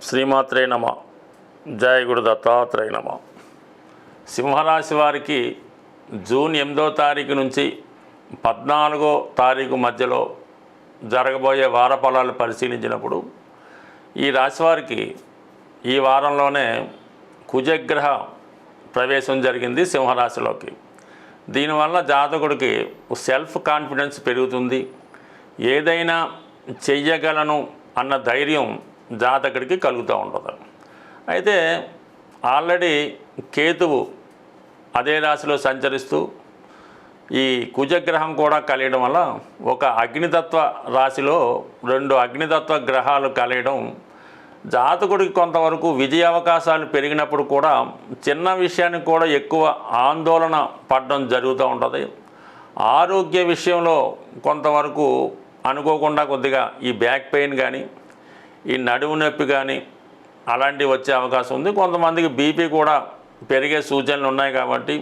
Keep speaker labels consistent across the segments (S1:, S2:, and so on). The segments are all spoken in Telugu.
S1: శ్రీమాత్రే నమ. జయ గురు దత్తాత్రేయ నమ. సింహరాశి వారికి జూన్ ఎనిమిదో తారీఖు నుంచి పద్నాలుగో తారీఖు మధ్యలో జరగబోయే వార ఫలాలు పరిశీలించినప్పుడు ఈ రాశి వారికి ఈ వారంలోనే కుజగ్రహ ప్రవేశం జరిగింది సింహరాశిలోకి. దీనివల్ల జాతకుడికి సెల్ఫ్ కాన్ఫిడెన్స్ పెరుగుతుంది. ఏదైనా చెయ్యగలను అన్న ధైర్యం జాతకుడికి కలుగుతూ ఉంటుంది అయితే ఆల్రెడీ కేతువు అదే రాశిలో సంచరిస్తూ ఈ కుజగ్రహం కూడా కలియడం వల్ల ఒక అగ్నితత్వ రాశిలో రెండు అగ్నితత్వ గ్రహాలు కలియడం జాతకుడికి కొంతవరకు విజయ అవకాశాలు పెరిగినప్పుడు కూడా చిన్న విషయానికి కూడా ఎక్కువ ఆందోళన పడడం జరుగుతూ ఉంటుంది. ఆరోగ్య విషయంలో కొంతవరకు అనుకోకుండా కొద్దిగా ఈ బ్యాక్ పెయిన్ కానీ ఈ నడుము నొప్పి కానీ అలాంటివి వచ్చే అవకాశం ఉంది. కొంతమందికి బీపీ కూడా పెరిగే సూచనలు ఉన్నాయి కాబట్టి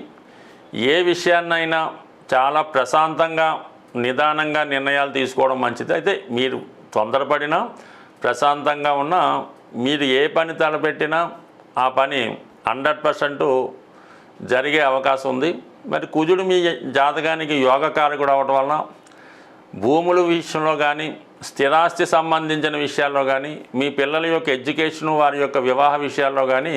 S1: ఏ విషయాన్నైనా చాలా ప్రశాంతంగా నిదానంగా నిర్ణయాలు తీసుకోవడం మంచిది. అయితే మీరు తొందరపడినా ప్రశాంతంగా ఉన్నా మీరు ఏ పని తలపెట్టినా ఆ పని హండ్రెడ్ పర్సెంట్ జరిగే అవకాశం ఉంది. మరి కుజుడు మీ జాతకానికి యోగకారకుడు అవడం వలన భూముల విషయంలో కానీ స్థిరాస్తి సంబంధించిన విషయాల్లో కానీ మీ పిల్లల యొక్క ఎడ్యుకేషన్ వారి యొక్క వివాహ విషయాల్లో కానీ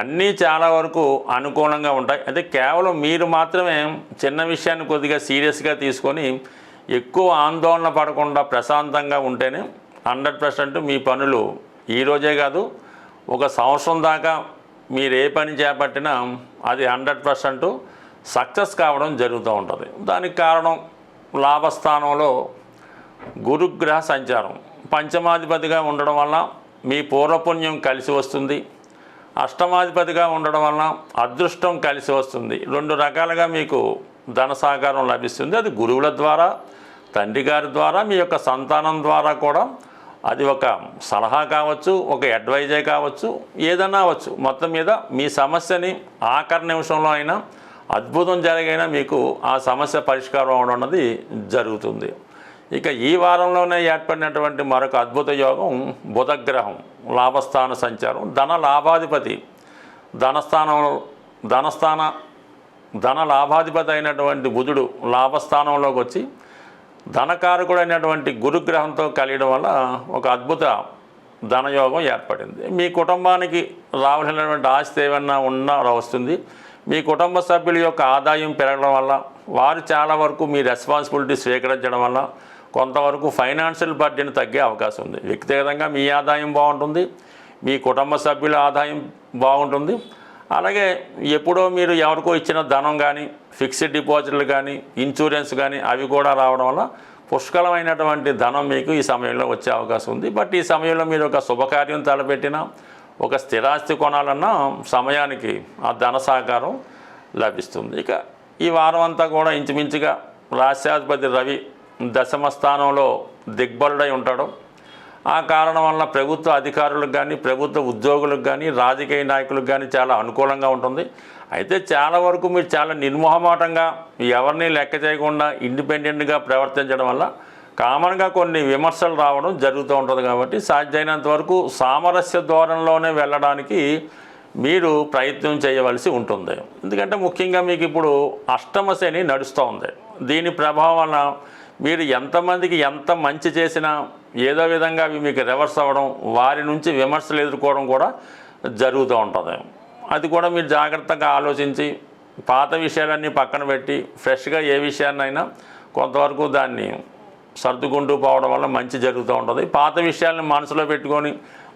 S1: అన్నీ చాలా వరకు అనుకూలంగా ఉంటాయి. అయితే కేవలం మీరు మాత్రమే చిన్న విషయాన్ని కొద్దిగా సీరియస్గా తీసుకొని ఎక్కువ ఆందోళన పడకుండా ప్రశాంతంగా ఉంటేనే హండ్రెడ్ పర్సెంట్ మీ పనులు ఈరోజే కాదు ఒక సంవత్సరం దాకా మీరు ఏ పని చేపట్టినా అది హండ్రెడ్ పర్సెంట్ సక్సెస్ కావడం జరుగుతూ ఉంటుంది. దానికి కారణం లాభస్థానంలో గురుగ్రహ సంచారం. పంచమాధిపతిగా ఉండడం వల్ల మీ పూర్వపుణ్యం కలిసి వస్తుంది. అష్టమాధిపతిగా ఉండడం వలన అదృష్టం కలిసి వస్తుంది. రెండు రకాలుగా మీకు ధన సహకారం లభిస్తుంది. అది గురువుల ద్వారా తండ్రి గారి ద్వారా మీ యొక్క సంతానం ద్వారా కూడా. అది ఒక సలహా కావచ్చు ఒక అడ్వైజే కావచ్చు ఏదన్నా అవ్వచ్చు మొత్తం మీద మీ సమస్యని ఆఖరి నిమిషంలో అయినా అద్భుతం జరిగైనా మీకు ఆ సమస్య పరిష్కారం అవడం అన్నది జరుగుతుంది. ఇక ఈ వారంలోనే ఏర్పడినటువంటి మరొక అద్భుత యోగం బుధగ్రహం లాభస్థాన సంచారం ధన లాభాధిపతి. ధనస్థానంలో ధనస్థాన ధన లాభాధిపతి అయినటువంటి బుధుడు లాభస్థానంలోకి వచ్చి ధనకారకుడైనటువంటి గురుగ్రహంతో కలియడం వల్ల ఒక అద్భుత ధనయోగం ఏర్పడింది. మీ కుటుంబానికి రావాల్సినటువంటి ఆస్తి ఏమన్నా ఉన్నా వస్తుంది. మీ కుటుంబ సభ్యుల యొక్క ఆదాయం పెరగడం వల్ల వారు చాలా వరకు మీ రెస్పాన్సిబిలిటీ స్వీకరించడం వల్ల కొంతవరకు ఫైనాన్షియల్ బర్డెన్ తగ్గే అవకాశం ఉంది. వ్యక్తిగతంగా మీ ఆదాయం బాగుంటుంది మీ కుటుంబ సభ్యుల ఆదాయం బాగుంటుంది. అలాగే ఎప్పుడో మీరు ఎవరికో ఇచ్చిన ధనం కానీ ఫిక్స్డ్ డిపాజిట్లు కానీ ఇన్సూరెన్స్ కానీ అవి కూడా రావడం వల్ల పుష్కలమైనటువంటి ధనం మీకు ఈ సమయంలో వచ్చే అవకాశం ఉంది. బట్ ఈ సమయంలో మీరు ఒక శుభకార్యం తలపెట్టినా ఒక స్థిరాస్తి కొనాలన్నా సమయానికి ఆ ధన సహకారం లభిస్తుంది. ఇక ఈ వారం అంతా కూడా ఇంచుమించుగా రాష్ట్రాధిపతి రవి దశమ స్థానంలో దిగ్బలుడై ఉంటాడు. ఆ కారణం వలన ప్రభుత్వ అధికారులకు కానీ ప్రభుత్వ ఉద్యోగులకు కానీ రాజకీయ నాయకులకు కానీ చాలా అనుకూలంగా ఉంటుంది. అయితే చాలా వరకు మీరు చాలా నిర్మోహమాటంగా ఎవరిని లెక్క చేయకుండా ఇండిపెండెంట్గా ప్రవర్తించడం వల్ల కామన్గా కొన్ని విమర్శలు రావడం జరుగుతూ ఉంటుంది కాబట్టి సాధ్యమైనంత వరకు సామరస్య ధోరణిలోనే వెళ్ళడానికి మీరు ప్రయత్నం చేయవలసి ఉంటుంది. ఎందుకంటే ముఖ్యంగా మీకు ఇప్పుడు అష్టమ శని నడుస్తూ ఉంది. దీని ప్రభావం వల్ల మీరు ఎంతమందికి ఎంత మంచి చేసినా ఏదో విధంగా అవి మీకు రివర్స్ అవ్వడం వారి నుంచి విమర్శలు ఎదుర్కోవడం కూడా జరుగుతూ ఉంటుంది. అది కూడా మీరు జాగ్రత్తగా ఆలోచించి పాత విషయాలన్నీ పక్కన పెట్టి ఫ్రెష్గా ఏ విషయాన్నైనా కొంతవరకు దాన్ని సర్దుకుంటూ పోవడం వల్ల మంచి జరుగుతూ ఉంటుంది. పాత విషయాలను మనసులో పెట్టుకొని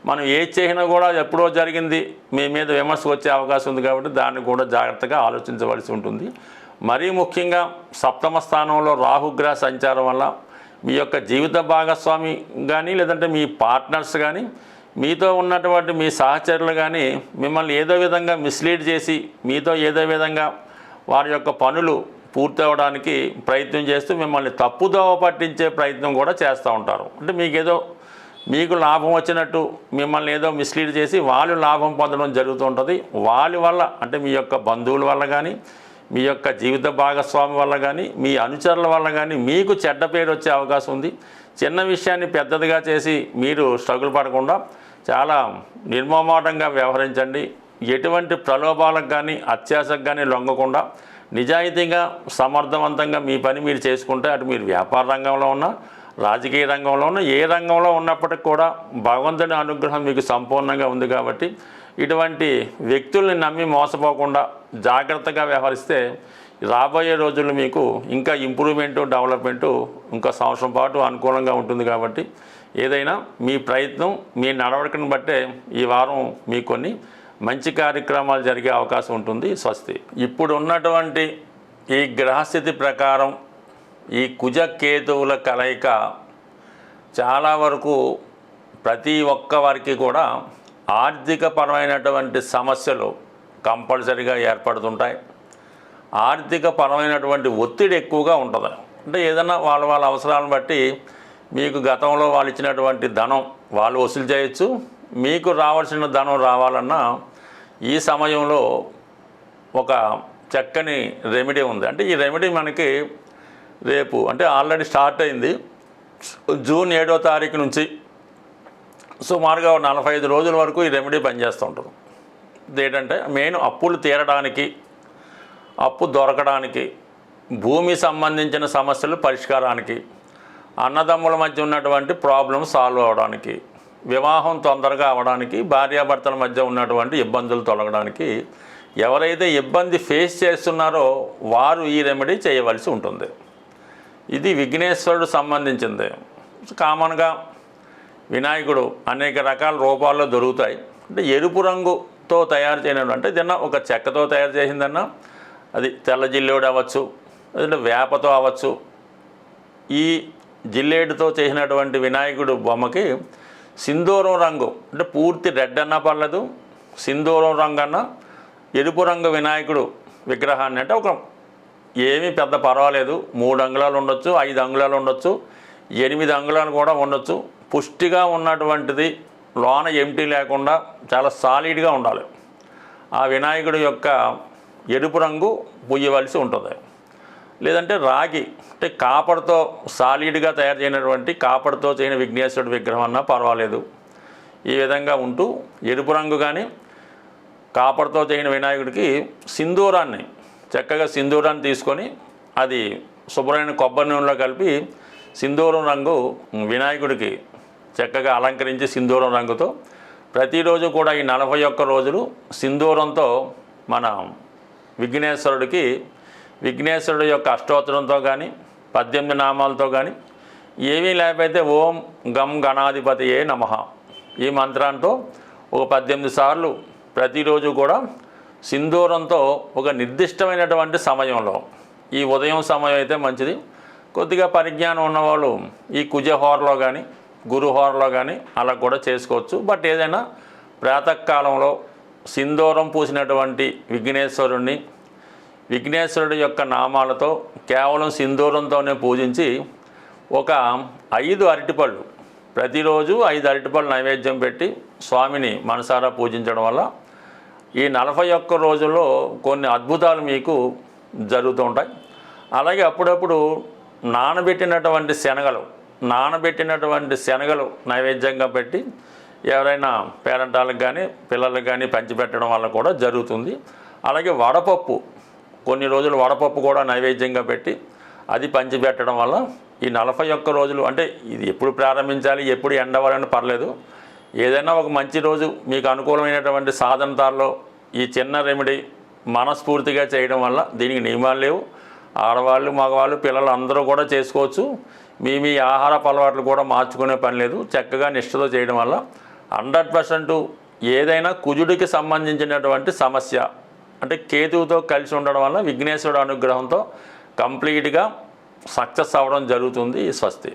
S1: మనం ఏది చేసినా కూడా ఎప్పుడో జరిగింది మీ మీద విమర్శ వచ్చే అవకాశం ఉంది కాబట్టి దాన్ని కూడా జాగ్రత్తగా ఆలోచించవలసి ఉంటుంది. మరీ ముఖ్యంగా సప్తమ స్థానంలో రాహుగ్రహ సంచారం వల్ల మీ యొక్క జీవిత భాగస్వామి కానీ లేదంటే మీ పార్ట్నర్స్ కానీ మీతో ఉన్నటువంటి మీ సహచరులు కానీ మిమ్మల్ని ఏదో విధంగా మిస్లీడ్ చేసి మీతో ఏదో విధంగా వారి యొక్క పనులు పూర్తి అవ్వడానికి ప్రయత్నం చేస్తూ మిమ్మల్ని తప్పుదోవ పట్టించే ప్రయత్నం కూడా చేస్తూ ఉంటారు. అంటే మీకేదో మీకు లాభం వచ్చినట్టు మిమ్మల్ని ఏదో మిస్లీడ్ చేసి వాళ్ళు లాభం పొందడం జరుగుతూ ఉంటుంది. వాళ్ళ వల్ల అంటే మీ యొక్క బంధువుల వల్ల కానీ మీ యొక్క జీవిత భాగస్వామి వల్ల కానీ మీ అనుచరుల వల్ల కానీ మీకు చెడ్డ పేరు వచ్చే అవకాశం ఉంది. చిన్న విషయాన్ని పెద్దదిగా చేసి మీరు స్ట్రగుల్ పడకుండా చాలా నిర్మమాటంగా వ్యవహరించండి. ఎటువంటి ప్రలోభాలకు కానీ అత్యాశకు కానీ లొంగకుండా నిజాయితీగా సమర్థవంతంగా మీ పని మీరు చేసుకుంటే అటు మీరు వ్యాపార రంగంలో ఉన్నా రాజకీయ రంగంలో ఉన్న ఏ రంగంలో ఉన్నప్పటికి కూడా భగవంతుని అనుగ్రహం మీకు సంపూర్ణంగా ఉంది కాబట్టి ఇటువంటి వ్యక్తుల్ని నమ్మి మోసపోకుండా జాగ్రత్తగా వ్యవహరిస్తే రాబోయే రోజుల్లో మీకు ఇంకా ఇంప్రూవ్మెంటు డెవలప్మెంటు ఇంకా సంవత్సరం పాటు అనుకూలంగా ఉంటుంది కాబట్టి ఏదైనా మీ ప్రయత్నం మీ నడవడికను బట్టే ఈ వారం మీకు కొన్ని మంచి కార్యక్రమాలు జరిగే అవకాశం ఉంటుంది. స్వస్తి. ఇప్పుడు ఉన్నటువంటి ఈ గ్రహస్థితి ప్రకారం ఈ కుజ కేతువుల కలయిక చాలా వరకు ప్రతి ఒక్క వారికి కూడా ఆర్థికపరమైనటువంటి సమస్యలు కంపల్సరిగా ఏర్పడుతుంటాయి. ఆర్థిక పరమైనటువంటి ఒత్తిడి ఎక్కువగా ఉంటుంది. అంటే ఏదైనా వాళ్ళ వాళ్ళ అవసరాలను బట్టి మీకు గతంలో వాళ్ళు ఇచ్చినటువంటి ధనం వాళ్ళు వసూలు చేయొచ్చు. మీకు రావాల్సిన ధనం రావాలన్నా ఈ సమయంలో ఒక చక్కని రెమెడీ ఉంది. అంటే ఈ రెమెడీ మనకి రేపు అంటే ఆల్రెడీ స్టార్ట్ అయింది. జూన్ ఏడో తారీఖు నుంచి సుమారుగా నలభై ఐదు రోజుల వరకు ఈ రెమెడీ పనిచేస్తూ ఉంటుంది. ఏంటంటే మెయిన్ అప్పులు తీరడానికి అప్పు దొరకడానికి భూమి సంబంధించిన సమస్యలు పరిష్కారానికి అన్నదమ్ముల మధ్య ఉన్నటువంటి ప్రాబ్లం సాల్వ్ అవడానికి వివాహం తొందరగా అవడానికి భార్యాభర్తల మధ్య ఉన్నటువంటి ఇబ్బందులు తొలగడానికి ఎవరైతే ఇబ్బంది ఫేస్ చేస్తున్నారో వారు ఈ రెమెడీ చేయవలసి ఉంటుంది. ఇది విఘ్నేశ్వరుడు సంబంధించింది. కామన్గా వినాయకుడు అనేక రకాల రూపాల్లో దొరుకుతాయి. అంటే ఎరుపు రంగుతో తయారు చేయడం అంటే ఏదన్నా ఒక చెక్కతో తయారు చేసిందన్నా అది తెల్ల జిల్లేడు అవ్వచ్చు లేదంటే వేపతో అవ్వచ్చు. ఈ జిల్లేడుతో చేసినటువంటి వినాయకుడు బొమ్మకి సింధూరం రంగు అంటే పూర్తి రెడ్ అన్నా పర్లేదు సింధూరం రంగు అన్నా ఎరుపు రంగు వినాయకుడు విగ్రహాన్ని. అంటే ఒక ఏమీ పెద్ద పర్వాలేదు మూడు అంగుళాలు ఉండొచ్చు ఐదు అంగుళాలు ఉండొచ్చు ఎనిమిది అంగుళాలు కూడా ఉండొచ్చు. పుష్టిగా ఉన్నటువంటిది లోన ఎంటీ లేకుండా చాలా సాలిడ్గా ఉండాలి. ఆ వినాయకుడి యొక్క ఎరుపు రంగు పుయ్యవలసి ఉంటుంది. లేదంటే రాగి అంటే కాపర్తో సాలిడ్గా తయారు చేయనటువంటి కాపర్తో చేయని విఘ్నేశ్వరుడు విగ్రహం అన్నా పర్వాలేదు. ఈ విధంగా ఉంటూ ఎరుపు రంగు కానీ కాపర్తో చేయని వినాయకుడికి సింధూరాన్ని చక్కగా సింధూరాన్ని తీసుకొని అది శుభ్రమైన కొబ్బరి నూనెలో కలిపి సింధూరం రంగు వినాయకుడికి చక్కగా అలంకరించి సింధూరం రంగుతో ప్రతిరోజు కూడా ఈ నలభై ఒక్క రోజులు సింధూరంతో మన విఘ్నేశ్వరుడికి విఘ్నేశ్వరుడు యొక్క అష్టోత్తరంతో కానీ పద్దెనిమిది నామాలతో కానీ ఏమీ లేకపోతే ఓం గం గణాధిపతియే నమ. ఈ మంత్రంతో ఒక పద్దెనిమిది సార్లు ప్రతిరోజు కూడా సింధూరంతో ఒక నిర్దిష్టమైనటువంటి సమయంలో ఈ ఉదయం సమయం అయితే మంచిది. కొద్దిగా పరిజ్ఞానం ఉన్నవాళ్ళు ఈ కుజహోరలో కానీ గురుహోరలో కానీ అలా కూడా చేసుకోవచ్చు. బట్ ఏదైనా ప్రాతకాలంలో సింధూరం పూసినటువంటి విఘ్నేశ్వరుణ్ణి విఘ్నేశ్వరుడి యొక్క నామాలతో కేవలం సింధూరంతోనే పూజించి ఒక ఐదు అరటిపళ్ళు ప్రతిరోజు ఐదు అరటిపళ్ళు నైవేద్యం పెట్టి స్వామిని మనసారా పూజించడం వల్ల ఈ నలభై ఒక్క రోజుల్లో కొన్ని అద్భుతాలు మీకు జరుగుతూ ఉంటాయి. అలాగే అప్పుడప్పుడు నానబెట్టినటువంటి శనగలు నానబెట్టినటువంటి శనగలు నైవేద్యంగా పెట్టి ఎవరైనా పేరెంటాలకు కానీ పిల్లలకు కానీ పంచిపెట్టడం వల్ల కూడా జరుగుతుంది. అలాగే వడపప్పు కొన్ని రోజులు వడపప్పు కూడా నైవేద్యంగా పెట్టి అది పంచిపెట్టడం వల్ల ఈ నలభై ఒక్క రోజులు అంటే ఇది ఎప్పుడు ప్రారంభించాలి ఎప్పుడు ఎండవాలని పర్లేదు. ఏదైనా ఒక మంచి రోజు మీకు అనుకూలమైనటువంటి సాధనతాల్లో ఈ చిన్న రెమెడీ మనస్ఫూర్తిగా చేయడం వల్ల దీనికి నియమాలు లేవు. ఆడవాళ్ళు మగవాళ్ళు పిల్లలు అందరూ కూడా చేసుకోవచ్చు. మీ మీ ఆహారపు అలవాట్లు కూడా మార్చుకునే పని లేదు. చక్కగా నిష్ఠతో చేయడం వల్ల హండ్రెడ్ పర్సెంట్ ఏదైనా కుజుడికి సంబంధించినటువంటి సమస్య అంటే కేతువుతో కలిసి ఉండడం వల్ల విఘ్నేశ్వరుడు అనుగ్రహంతో కంప్లీట్గా సక్సెస్ అవ్వడం జరుగుతుంది ఈ స్వస్తి.